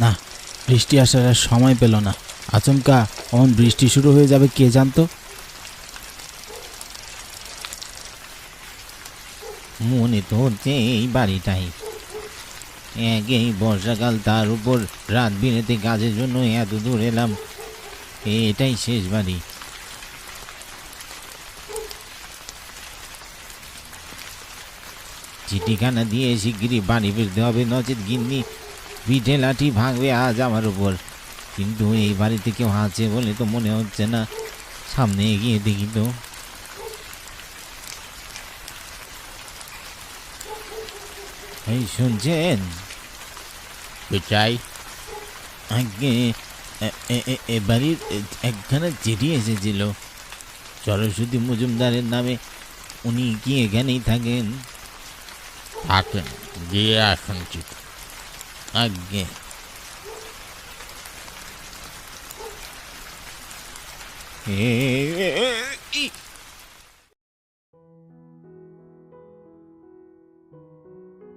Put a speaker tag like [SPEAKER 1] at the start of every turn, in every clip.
[SPEAKER 1] না, বৃষ্টি আসার আর সময় পেল না। আচমকা অমন বৃষ্টি শুরু হয়ে যাবে কে জানতো?
[SPEAKER 2] মনে তো হচ্ছে এই বাড়িটাই। একেই বর্ষাকাল তার উপর রাত বিরেতে কাজের জন্য এত দূর এলাম। এটাই শেষ বাড়ি। চিঠিখানা দিয়ে শিগগিরই বাড়ি ফিরতে হবে নচেত গিন্নি। পিঠে লাঠি ভাঙবে আজ আমার উপর। কিন্তু এই বাড়িতে কেউ আছে বলে তো মনে হচ্ছে না। সামনে এগিয়ে দেখি তো। এই শুনছেন?
[SPEAKER 1] চাই?
[SPEAKER 2] আগে এ- বাড়ির একখানা চিঠি এসেছিল। সরস্বতী মজুমদারের নামে। উনি কি এখানেই থাকেন?
[SPEAKER 1] থাকেন গিয়ে আসুন চিঠি।
[SPEAKER 2] আগে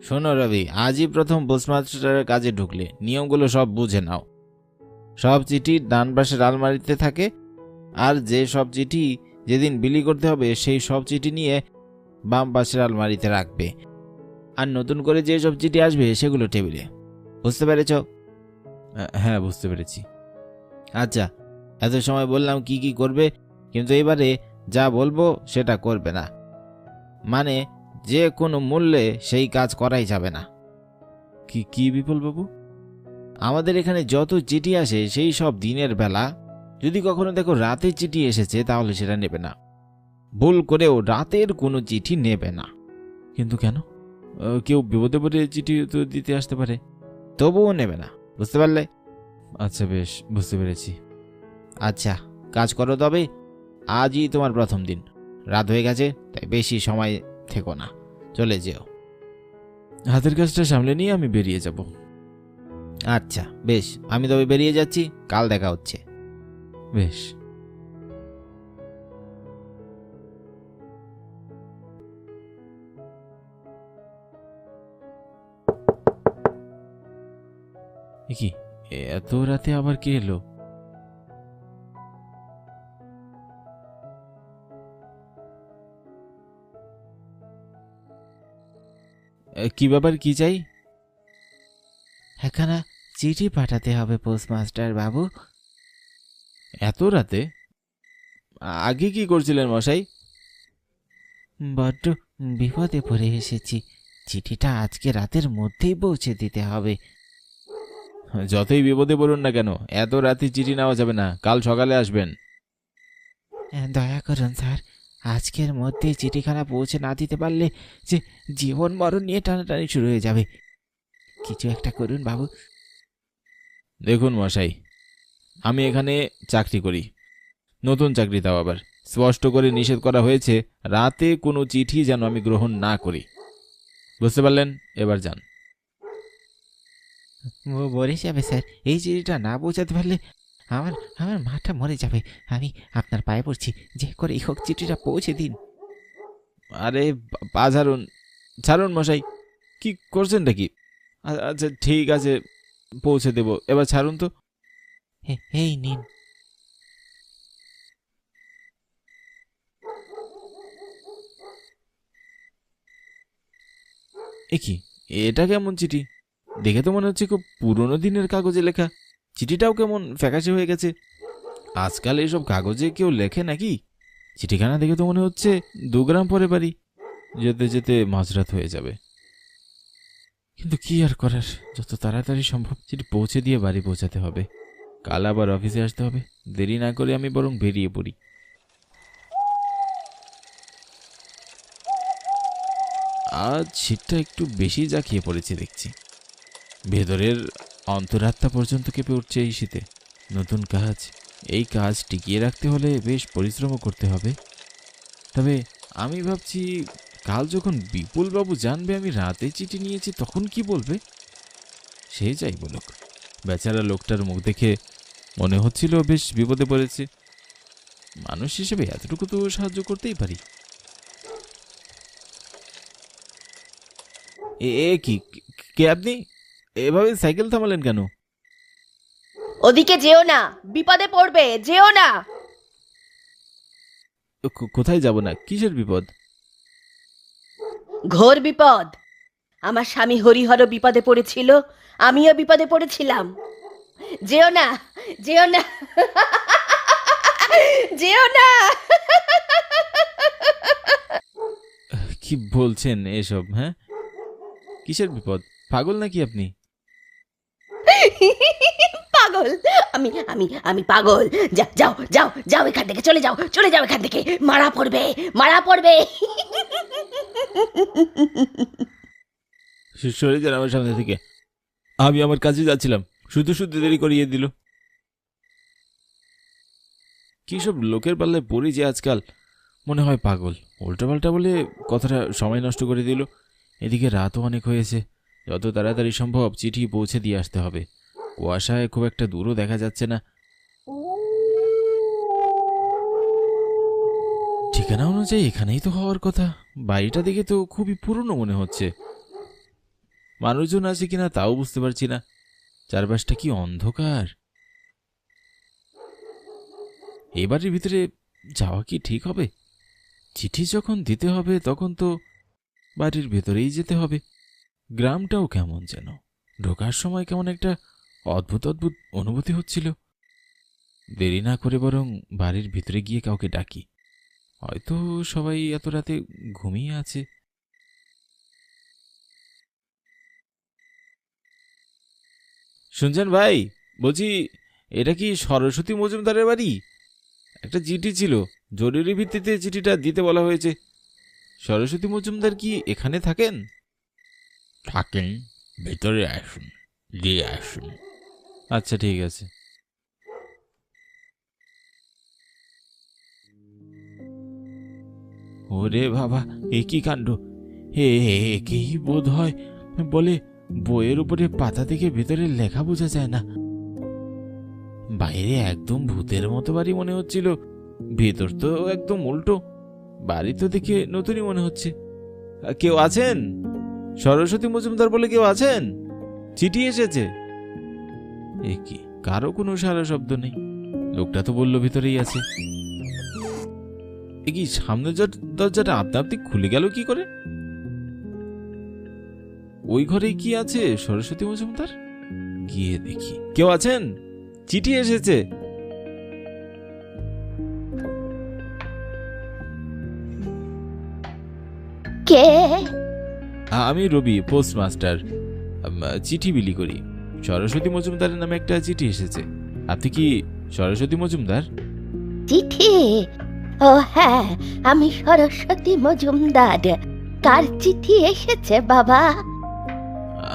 [SPEAKER 2] শোনো রবি, আজই প্রথম পোস্টমাস্টারের কাজে ঢুকলে, নিয়মগুলো সব বুঝে নাও। সব চিঠি ডান পাশের আলমারিতে থাকে, আর যে সব চিঠি যেদিন বিলি করতে হবে, সেই সব চিঠি নিয়ে বাম পাশের আলমারিতে রাখবে। আর নতুন করে যে সব চিঠি আসবে, সেগুলো টেবিলে। বুঝতে পেরেছ? হ্যাঁ বুঝতে পেরেছি। আচ্ছা এত সময় বললাম কি কি করবে কিন্তু এবারে যা বলব সেটা করবে না। মানে যে কোনো মূল্যে সেই কাজ করাই যাবে না। কি কি বিপুল বাবু? আমাদের এখানে যত চিঠি আসে সেই সব দিনের বেলা যদি কখনো দেখো রাতে চিঠি এসেছে তাহলে সেটা নেবে না। ভুল করেও রাতের কোনো চিঠি নেবে না। কিন্তু কেন? কেউ বিপদে পড়ে চিঠি তো দিতে আসতে পারে। তবুও নেবে না বুঝতে পারলে? আচ্ছা বেশ বুঝতে পেরেছি। আচ্ছা কাজ করো তবে আজই তোমার প্রথম দিন। রাত হয়ে গেছে তাই বেশি সময় থেকো না চলে যেও। হাতের কাজটা সামলে নিয়ে আমি বেরিয়ে যাব। আচ্ছা বেশ আমি তবে বেরিয়ে যাচ্ছি কাল দেখা হচ্ছে। বেশ। কি এত রাতে আবার কে এলো? কি ব্যাপার কি চাই? একখানা চিঠি পাঠাতে হবে পোস্টমাস্টার বাবু। এত রাতে? আগে কি করছিলেন মশাই? বড্ড বিপদে পড়ে এসেছি। চিঠিটা আজকে রাতের মধ্যেই পৌঁছে দিতে হবে। যতই বিপদে পড়ুন না কেন এত রাতে চিঠি নেওয়া যাবে না কাল সকালে আসবেন। দয়া করুন স্যার। আজকের মধ্যে চিঠিখানা পৌঁছে না দিতে পারলে যে জীবন মরণ নিয়ে টানাটানি শুরু হয়ে যাবে। কিছু একটা করুন বাবু। দেখুন মশাই আমি এখানে চাকরি করি। নতুন চাকরি তাও আবার। স্পষ্ট করে নিষেধ করা হয়েছে রাতে কোনো চিঠি যেন আমি গ্রহণ না করি। বুঝতে পারলেন? এবার যান।
[SPEAKER 3] মরে যাবে স্যার। এই চিঠিটা না পৌঁছাতে পারলে আমার আমার মাথা মরে যাবে। আমি আপনার পায়ে পড়ছি। যে করে হোক চিঠিটা পৌঁছে দিন।
[SPEAKER 2] আরে পা- পা ছাড়ুন। ছাড়ুন মশাই। কি করছেন নাকি আচ্ছা ঠিক আছে পৌঁছে দেব। এবার ছাড়ুন তো।
[SPEAKER 3] এই নিন।
[SPEAKER 2] এ কি? এটা কেমন চিঠি? দেখে তো মনে হচ্ছে খুব পুরনো দিনের কাগজে লেখা। চিঠিটাও কেমন ফ্যাকাশে হয়ে গেছে। আজকাল এসব কাগজে কেউ লেখে নাকি? চিঠিখানা দেখে তো মনে হচ্ছে দু গ্রাম পরে বাড়ি। যেতে যেতে মাঝরাত হয়ে যাবে। কিন্তু কি আর করার? যত তাড়াতাড়ি সম্ভব চিঠি পৌঁছে দিয়ে বাড়ি পৌঁছাতে হবে। কাল আবার অফিসে আসতে হবে। দেরি না করে আমি বরং বেরিয়ে পড়ি। আজ শীতটা একটু বেশি জাঁকিয়ে পড়েছে দেখছি। ভেতরের অন্তরাত্মা পর্যন্ত কেঁপে উঠছে এই শীতে। নতুন কাজ। এই কাজ টিকিয়ে রাখতে হলে বেশ পরিশ্রমও করতে হবে। তবে আমি ভাবছি, কাল যখন বিপুলবাবু জানবে আমি রাতে চিঠি নিয়েছি, তখন কি বলবে? সে যাই বলুক। বেচারা লোকটার মুখ দেখে মনে হচ্ছিল বেশ বিপদে পড়েছে। মানুষ হিসেবে এতটুকু তো সাহায্য করতেই পারি। এ এ কি? কে আপনি? এভাবে সাইকেল থামালেন কেন?
[SPEAKER 4] ওদিকে যেও না বিপদে পড়বে যেও না।
[SPEAKER 2] কো- কোথায় যাব না? কিসের বিপদ?
[SPEAKER 4] ঘোর বিপদ। আমার স্বামী হরিহর বিপদে পড়েছিল আমিও বিপদে পড়েছিলাম। যেও না যেও না। যেও না।
[SPEAKER 2] কি বলছেন এসব হ্যাঁ? কিসের বিপদ? পাগল নাকি আপনি
[SPEAKER 4] পাগল আমি আমি আমি পাগল। যা- যাও যাও যাও এখান থেকে, চলে যাও চলে যাও এখান থেকে। মারা পড়বে মারা পড়বে।
[SPEAKER 2] স- সরে যান আমার সামনে থেকে। আমি আমার কাছে যাচ্ছিলাম। শুধু শুধু দেরি করিয়ে দিল। কি সব লোকের পাল্লায় পড়ি যে আজকাল। মনে হয় পাগল। উল্টোপাল্টা বলে কথাটা সময় নষ্ট করে দিল। এদিকে রাতও অনেক হয়েছে। যত তাড়াতাড়ি সম্ভব চিঠি পৌঁছে দিয়ে আসতে হবে। কুয়াশায় খুব একটা দূরও দেখা যাচ্ছে না। ঠিকানা অনুযায়ী এখানেই তো হওয়ার কথা। বাড়িটা দেখে তো খুবই পুরনো মনে হচ্ছে। মানুষজন আছে কিনা তাও বুঝতে পারছি না। চারপাশটা কি অন্ধকার? এবারের ভিতরে যাওয়া কি ঠিক হবে? চিঠি যখন দিতে হবে, তখন তো বাড়ির ভেতরেই যেতে হবে। গ্রামটাও কেমন যেন। ঢোকার সময় কেমন একটা অদ্ভুত অদ্ভুত অনুভূতি হচ্ছিল। দেরি না করে বরং বাড়ির ভিতরে গিয়ে কাউকে ডাকি। হয়তো সবাই এত রাতে ঘুমিয়ে আছে। শুনছেন ভাই, বলছি, এটা কি সরস্বতী মজুমদারের বাড়ি? একটা চিঠি ছিল, জরুরি ভিত্তিতে চিঠিটা দিতে বলা হয়েছে। সরস্বতী মজুমদার কি এখানে থাকেন? থাকেন, ভেতরে আসুন, দিয়ে আসুন। আচ্ছা ঠিক আছে। ওরে বাবা, এ কি কাণ্ড? হে একেই বোধ হয়? বলে বইয়ের উপরে পাতা থেকে ভেতরে লেখা বোঝা যায় না। বাইরে একদম ভূতের মতো বাড়ি মনে হচ্ছিল। ভেতর তো একদম উল্টো। বাড়ি তো দেখে নতুনই মনে হচ্ছে। কেউ আছেন? সরস্বতী মজুমদার বলে কেউ আছেন? চিঠি এসেছে। এ কি? কারও কোনো সারা শব্দ নেই। লোকটা তো বলল ভিতরেই আছে। এ কি সামনের দরজাটা আপনা আপনি খুলে গেল কি করে? ওই ঘরে কি আছে সরস্বতী মজুমদার? গিয়ে দেখি। কেউ আছেন? চিঠি এসেছে।
[SPEAKER 4] কে?
[SPEAKER 2] আমি রবি পোস্টমাস্টার। চিঠি বিলি করি। সরস্বতী মজুমদারের নামে একটা চিঠি এসেছে। আপনি কি সরস্বতী মজুমদার?
[SPEAKER 4] চিঠি? ও হ্যাঁ আমি সরস্বতী মজুমদার। কার চিঠি এসেছে বাবা?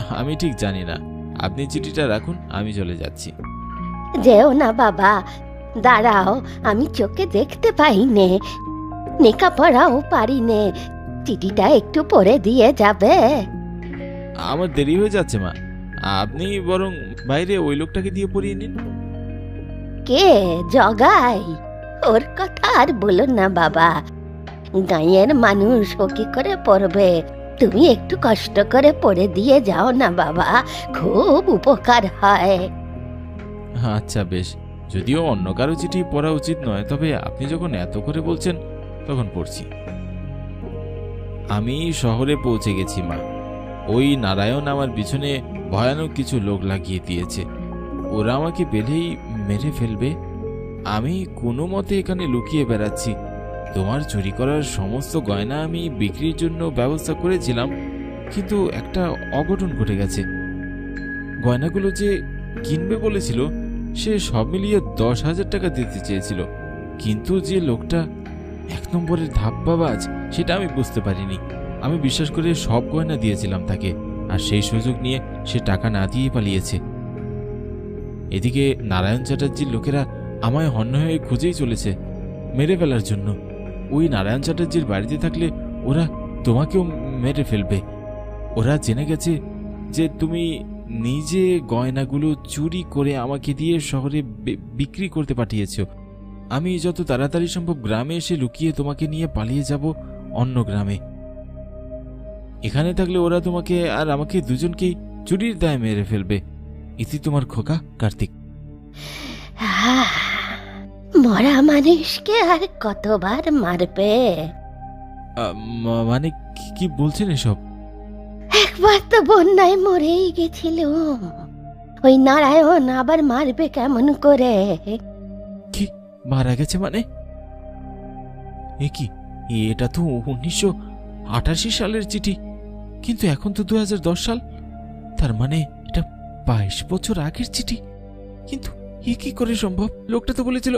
[SPEAKER 2] আমি ঠিক জানি না। আপনি চিঠিটা রাখুন আমি চলে যাচ্ছি।
[SPEAKER 4] যেও না বাবা। দাঁড়াও আমি চোখে দেখতে পাই নে পড়াও পারি নে চিঠিটা একটু পরে দিয়ে যাবে।
[SPEAKER 2] আমার দেরি হয়ে যাচ্ছে মা। আপনি বরং বাইরে ওই লোকটাকে দিয়ে পড়িয়ে নিন।
[SPEAKER 4] কে? জগাই। ওর কথা আর বলো না বাবা। গাঁয়ের মানুষ ও কি করে পড়বে? তুমি একটু কষ্ট করে পড়ে দিয়ে যাও না বাবা। খুব উপকার হয়।
[SPEAKER 2] আচ্ছা বেশ। যদিও অন্য কারও চিঠি পড়া উচিত নয় তবে আপনি যখন এত করে বলছেন তখন পড়ছি। আমি শহরে পৌঁছে গেছি মা। ওই নারায়ণ আমার পিছনে ভয়ানক কিছু লোক লাগিয়ে দিয়েছে। ওরা আমাকে পেলেই মেরে ফেলবে। আমি কোনো মতে এখানে লুকিয়ে বেড়াচ্ছি। তোমার চুরি করার সমস্ত গয়না আমি বিক্রির জন্য ব্যবস্থা করেছিলাম, কিন্তু একটা অঘটন ঘটে গেছে। গয়নাগুলো যে কিনবে বলেছিল, সে সব মিলিয়ে দশ হাজার টাকা দিতে চেয়েছিল। কিন্তু যে লোকটা, এক নম্বরের ধাপ্পাবাজ, সেটা আমি বুঝতে পারিনি। আমি বিশ্বাস করে সব গয়না দিয়েছিলাম তাকে, আর সেই সুযোগ নিয়ে সে টাকা না দিয়ে পালিয়েছে। এদিকে নারায়ণ চ্যাটার্জির লোকেরা আমায় হন্য হয়ে খুঁজেই চলেছে, মেরে ফেলার জন্য। ওই নারায়ণ চ্যাটার্জির বাড়িতে থাকলে ওরা তোমাকেও মেরে ফেলবে। ওরা জেনে গেছে যে তুমি নিজে গয়নাগুলো চুরি করে আমাকে দিয়ে শহরে বিক্রি করতে পাঠিয়েছ। আমি যত তাড়াতাড়ি সম্ভব গ্রামে এসে লুকিয়ে তোমাকে নিয়ে পালিয়ে যাব অন্য গ্রামে। এখানে থাকলে ওরা তোমাকে আর আমাকে দুজনকেই চুরির দায় মেরে ফেলবে। ইতি তোমার খোকা কার্তিক।
[SPEAKER 4] মরা মানুষকে আর কতবার মারবে?
[SPEAKER 2] মানে কি- কি বলছেন এসব?
[SPEAKER 4] একবার তো বন্যায় মরেই গেছিল ওই নারায়ণ আবার মারবে কেমন করে?
[SPEAKER 2] মারা গেছে মানে? এ কি এটা তো উনিশশো আটাশি সালের চিঠি। কিন্তু এখন তো দু হাজার দশ সাল। তার মানে এটা বাইশ বছর আগের চিঠি। কিন্তু এ কি করে সম্ভব? লোকটা তো বলেছিল।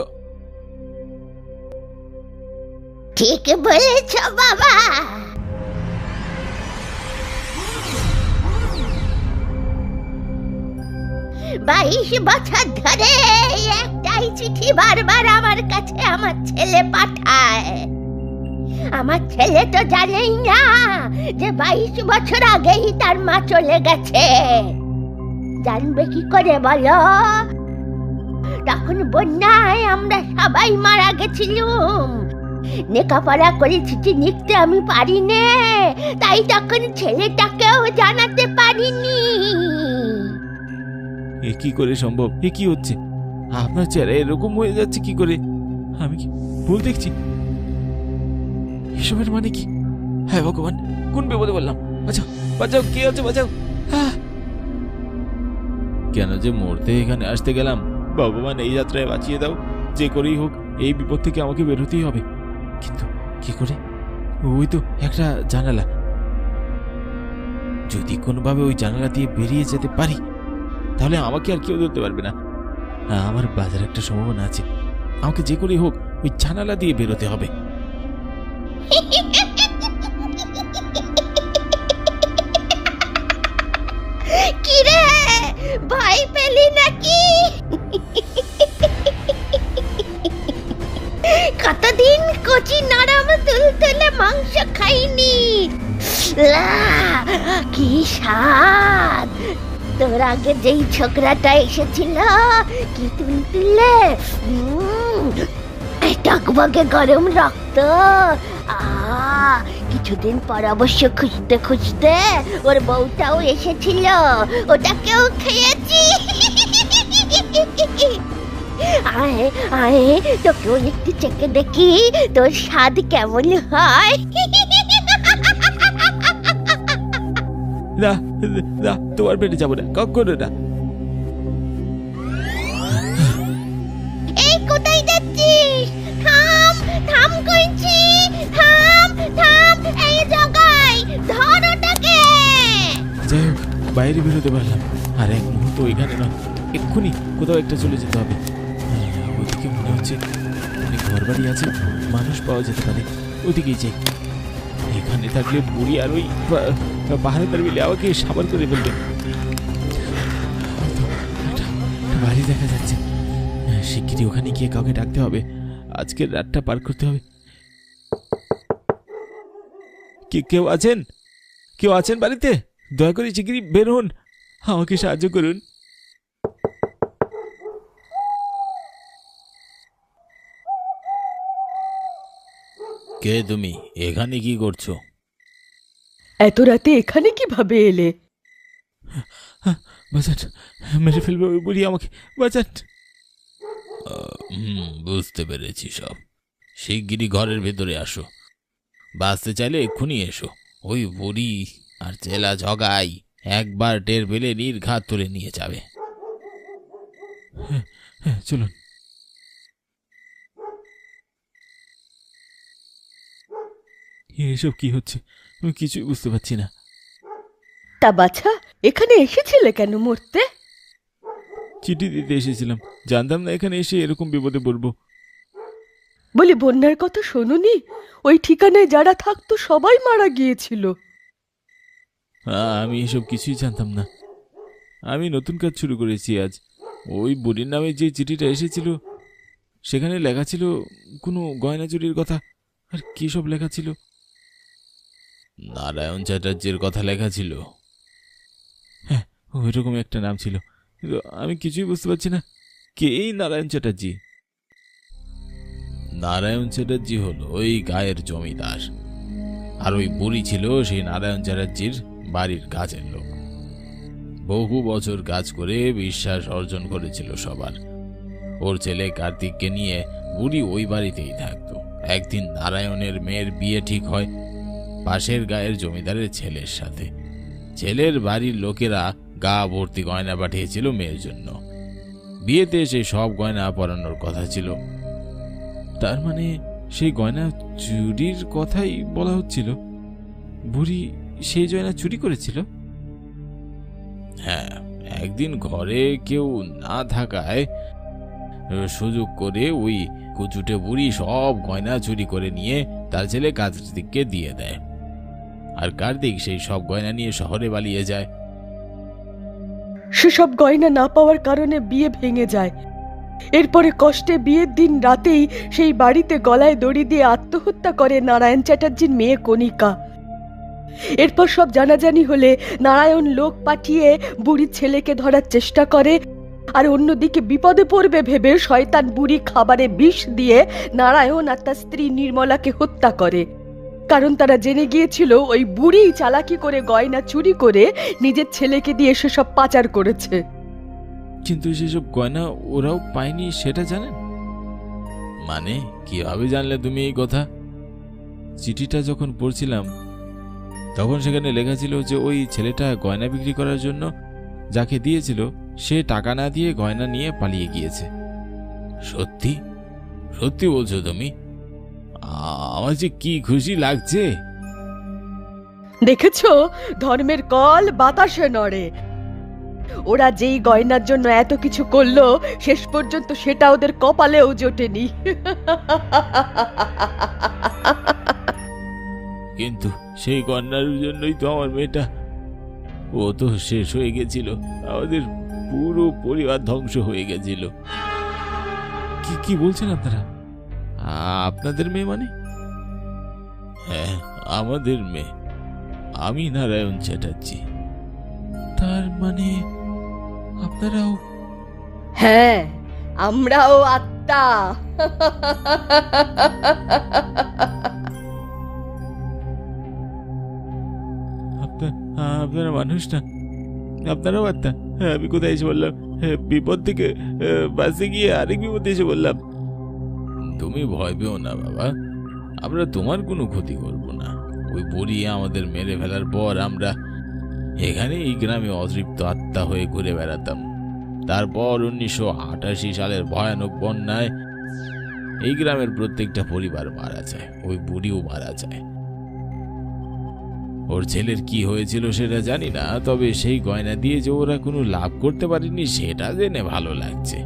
[SPEAKER 4] ঠিক বলেছ, বাবা। বাইশ বছর ধরে একটাই চিঠি বারবার আমার কাছে আমার ছেলে পাঠায়। আমার ছেলে তো জানেই না যে বাইশ বছর আগেই তার মা চলে গেছে। জানবে কি করে বলো? তখন বন্যায় আমরা সবাই মারা গেছিলুম। লেখাপড়া করে চিঠি লিখতে আমি পারি নে তাই তখন ছেলেটাকেও জানাতে পারিনি।
[SPEAKER 2] এ কি করে সম্ভব? এ কি হচ্ছে? আপনার চেহারা এরকম হয়ে যাচ্ছে কি করে? আমি কি ভুল দেখছি? এসবের মানে কি? হ্যাঁ ভগবান কোন বিপদে বললাম বাঁচাও বাঁচাও কে আছে বাঁচাও? আহ! কেন যে মরতে এখানে আসতে গেলাম? ভগবান এই যাত্রায় বাঁচিয়ে দাও। যে করেই হোক এই বিপদ থেকে আমাকে বেরোতেই হবে। কিন্তু কি করে? ওই তো একটা জানালা। যদি কোনোভাবে ওই জানালা দিয়ে বেরিয়ে যেতে পারি তাহলে আমাকে আর কেউ ধরতে পারবে না। হ্যাঁ, আমার বাজার একটা সম্ভাবনা আছে। আমাকে যে করেই হোক ওই জানালা দিয়ে বেরোতে হবে।
[SPEAKER 4] কিরে? ভয় পেলি নাকি? কতদিন কচি নরম তুলতুলে মাংস খাইনি। কি স্বাদ। তোর আগে যেই ছোকরাটা এসেছিল কি তুলতুলে উম, টকবগে গরম রক্ত। কিছুদিন পর অবশ্য খুঁজতে খুঁজতে ওর বউটাও এসেছিল। ওটাকেও খেয়েছি। আয় আয় তোকেও একটু চেকে দেখি তোর স্বাদ কেমন হয়।
[SPEAKER 2] না না তোমার পেটে যাব না কখনো না।
[SPEAKER 4] এই কোথায় যাচ্ছিস? থাম থাম কইছি।
[SPEAKER 2] বাইরে বেরোতে পারলাম আর এক মুহূর্ত ওইখানে নয় এক্ষুনি কোথাও একটা চলে যেতে হবে। হ্যাঁ, ওইদিকে মনে হচ্ছে অনেক ঘর বাড়ি আছে মানুষ পাওয়া যেতে পারে। ওইদিকেই যাই। এখানে থাকলে বুড়ি আর ওই পা- পাহাড়ের মিলে আমাকে সাবার করে ফেলবে। বাড়ি দেখা যাচ্ছে। হ্যাঁ, শিগগিরই ওখানে গিয়ে কাউকে ডাকতে হবে। আজকের রাতটা পার করতে হবে। কেউ আছেন? কেউ আছেন বাড়িতে? দয়া করে শিগগিরই বের হন। আমাকে সাহায্য করুন।
[SPEAKER 5] কে তুমি? এখানে কি করছ?
[SPEAKER 6] এত রাতে এখানে কীভাবে এলে?
[SPEAKER 2] বাজান মেরে ফেলবে ওই বুড়ি আমাকে। বাজান
[SPEAKER 5] হুম বুঝতে পেরেছি সব। শিগগিরই ঘরের ভেতরে আসো। বাঁচতে চাইলে এক্ষুনি এসো। ওই বুড়ি আর চেলা জগাই একবার টের পেলে নির্ঘাত তুলে নিয়ে যাবে।
[SPEAKER 2] হ্যাঁ চলুন। এসব কি হচ্ছে? আমি কিছুই বুঝতে পারছি না।
[SPEAKER 6] তা বাছা এখানে এসেছিলে কেন মরতে?
[SPEAKER 2] চিঠি দিতে এসেছিলাম। জানতাম না এখানে এসে এরকম বিপদে পড়ব।
[SPEAKER 6] বলি বন্যার কথা শোনোনি? ওই ঠিকানায় যারা থাকতো সবাই মারা গিয়েছিল।
[SPEAKER 2] আমি এসব কিছুই জানতাম না। আমি নতুন কাজ শুরু করেছি আজ। ওই বুড়ির নামে যে চিঠিটা এসেছিল সেখানে লেখা ছিল কোনো গয়না চুরির কথা। আর কী সব লেখা ছিল?
[SPEAKER 5] নারায়ণ চ্যাটার্জির কথা লেখা ছিল।
[SPEAKER 2] ওই রকম একটা নাম ছিল। কিন্তু আমি কিছুই বুঝতে পারছি না কে এই নারায়ণ চ্যাটার্জি?
[SPEAKER 5] নারায়ণ চ্যাটার্জি হলো ওই গায়ের জমিদার। আর ওই বুড়ি ছিল সেই নারায়ণ চ্যাটার্জির বাড়ির কাজের লোক। বহু বছর কাজ করে বিশ্বাস অর্জন করেছিল সবার। ওর ছেলে কার্তিককে নিয়ে
[SPEAKER 2] বুড়ি ওই বাড়িতেই থাকতো। একদিন নারায়ণের মেয়ের বিয়ে ঠিক হয় পাশের গায়ের জমিদারের ছেলের সাথে। ছেলের বাড়ির লোকেরা গা ভর্তি গয়না পাঠিয়েছিল মেয়ের জন্য। বিয়েতে সেই সব গয়না পরানোর কথা ছিল।
[SPEAKER 1] তার মানে সেই গয়না চুরির কথাই বলা হচ্ছিল। বুড়ি সেই জয়না চুরি করেছিল?
[SPEAKER 2] হ্যাঁ একদিন ঘরে কেউ না থাকায় সুযোগ করে ওই কুচুটে বুড়ি সব গয়না চুরি করে নিয়ে তার ছেলে কার্তিককে দিয়ে দেয়। আর কার্তিক সেই সব গয়না নিয়ে শহরে পালিয়ে যায়।
[SPEAKER 6] সেসব গয়না না পাওয়ার কারণে বিয়ে ভেঙে যায়। এরপরে কষ্টে বিয়ের দিন রাতেই সেই বাড়িতে গলায় দড়ি দিয়ে আত্মহত্যা করে নারায়ণ চ্যাটার্জির মেয়ে কণিকা। এরপর সব জানাজানি হলে নারায়ণ লোক পাঠিয়ে বুড়ির ছেলেকে ধরার চেষ্টা করে, আর অন্যদিকে বিপদে পড়বে ভেবে শয়তান বুড়ি খাবারে বিষ দিয়ে নারায়ণ আর তার স্ত্রী নির্মলাকে হত্যা করে। কারণ তারা জেনে গিয়েছিল ওই বুড়ি চালাকি করে গয়না চুরি করে নিজের ছেলেকে দিয়ে সেসব পাচার করেছে।
[SPEAKER 1] কিন্তু সেসব গয়না ওরাও পায়নি, সেটা জানেন?
[SPEAKER 2] মানে কীভাবে জানলে তুমি এই কথা?
[SPEAKER 1] চিঠিটা যখন পড়ছিলাম তখন সেখানে লেখা ছিল যে ওই ছেলেটা গয়না বিক্রি করার জন্য যাকে দিয়েছিল, সে টাকা না দিয়ে গয়না নিয়ে পালিয়ে গিয়েছে।
[SPEAKER 2] সত্যি? সত্যি বলছো তুমি? আমার যে কি খুশি লাগছে!
[SPEAKER 6] দেখেছ? ধর্মের কল বাতাসে নড়ে। ওরা যেই গয়নার জন্য এত কিছু করল, শেষ পর্যন্ত সেটা ওদের কপালেও জোটেনি।
[SPEAKER 2] কিন্তু সেই কন্যার জন্যই তো আমার মেয়েটা। ও তো শেষ হয়ে গেছিল। আমাদের পুরো পরিবার ধ্বংস হয়ে গেছিল।
[SPEAKER 1] কি কি বলছেন আপনারা? আপনাদের মেয়ে মানে?
[SPEAKER 2] হ্যাঁ আমাদের মেয়ে। আমি নারায়ণ চ্যাটার্জি।
[SPEAKER 1] তার মানে আপনারাও
[SPEAKER 6] হ্যাঁ আমরাও আত্মা।
[SPEAKER 1] আপনার আপনারা মানুষ না আপনারাও আত্মা হ্যাঁ, আমি কোথায় এসে বললাম? হ্যাঁ, বিপদ থেকে বাসে গিয়ে আরেক বিপদে এসে বললাম।
[SPEAKER 2] তুমি ভয় পেও না বাবা। আমরা তোমার কোনো ক্ষতি করব না। ওই বুড়ি আমাদের মেরে ফেলার পর আমরা এখানে এই গ্রামে অতৃপ্ত আত্মা হয়ে ঘুরে বেড়াতাম। তারপর উনিশশো আটাশি সালের ভয়ানক বন্যায় এই গ্রামের প্রত্যেকটা পরিবার মারা যায় ওই বুড়িও মারা যায়। ওর ছেলের কি হয়েছিল সেটা জানি না, তবে সেই গয়না দিয়ে যে ওরা কোনো লাভ করতে পারেনি সেটা জেনে ভালো লাগছে।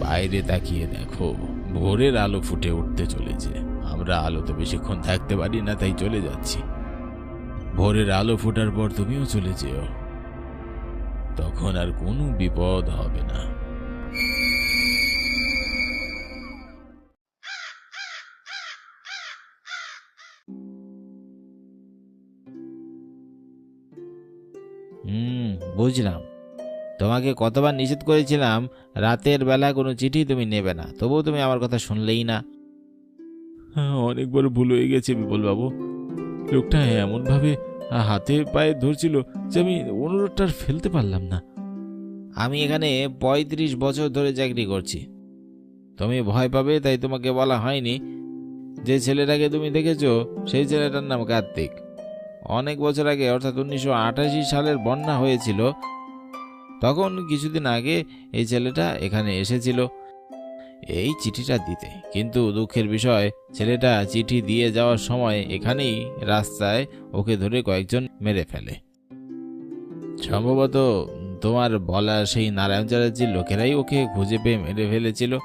[SPEAKER 2] বাইরে তাকিয়ে দেখো, ভোরের আলো ফুটে উঠতে চলেছে। আমরা আলোতে বেশিক্ষণ থাকতে পারি না, তাই চলে যাচ্ছি। ভোরের আলো ফোটার পর তুমিও চলে যেও। তখন আর কোনো বিপদ হবে না।
[SPEAKER 3] বুঝলাম। তোমাকে কতবার নিষেধ করেছিলাম রাতের বেলা কোনো চিঠি তুমি নেবে না তবুও তুমি আমার কথা শুনলেই না।
[SPEAKER 1] হ্যাঁ, অনেকবার ভুল হয়ে গেছে বিপল বাবু লোকটা এমনভাবে হাতে পায়ে ধরছিল যে আমি অনুরোধটা আর ফেলতে পারলাম না।
[SPEAKER 3] আমি এখানে পঁয়ত্রিশ বছর ধরে চাকরি করছি। তুমি ভয় পাবে তাই তোমাকে বলা হয়নি। যে ছেলেটাকে তুমি দেখেছ সেই ছেলেটার নাম কার্তিক। অনেক বছর আগে, অর্থাৎ উনিশশো আটাশি সালের বন্যা হয়েছিল, তখন কিছুদিন আগে এই ছেলেটা এখানে এসেছিল। এই চিঠিটা দিতে। কিন্তু দুঃখের বিষয়, ছেলেটা চিঠি দিয়ে যাওয়ার সময় এখানেই রাস্তায় ওকে ধরে কয়েকজন মেরে ফেলে। সম্ভবত তোমার বলা সেই নারায়ণ চ্যাটার্জির লোকেরাই ওকে খুঁজে পেয়ে মেরে ফেলেছিল।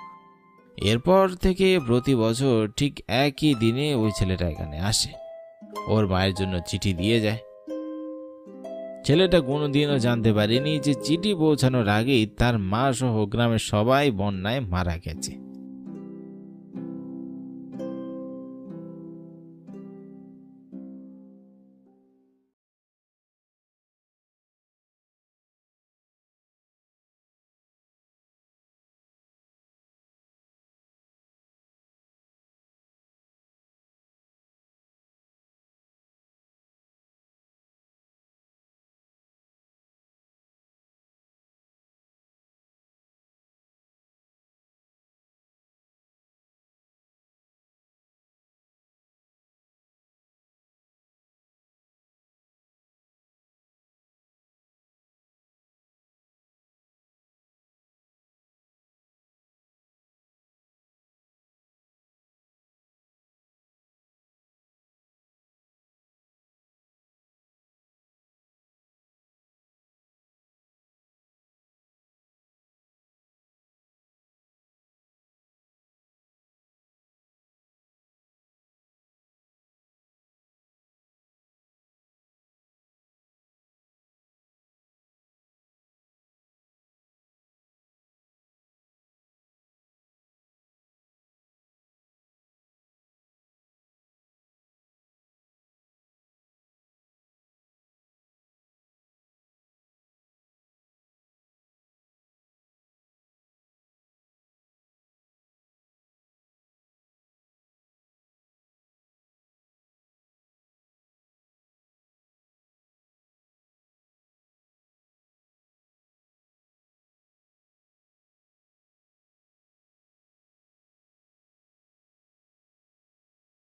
[SPEAKER 3] এরপর থেকে প্রতি বছর ঠিক একই দিনে ওই ছেলেটা এখানে আসে। ওর মায়ের জন্য চিঠি দিয়ে যায়। ছেলেটা কোনোদিনও জানতে পারেনি যে চিঠি পৌঁছানোর আগেই তার মা সহ গ্রামের সবাই বন্যায় মারা গেছে।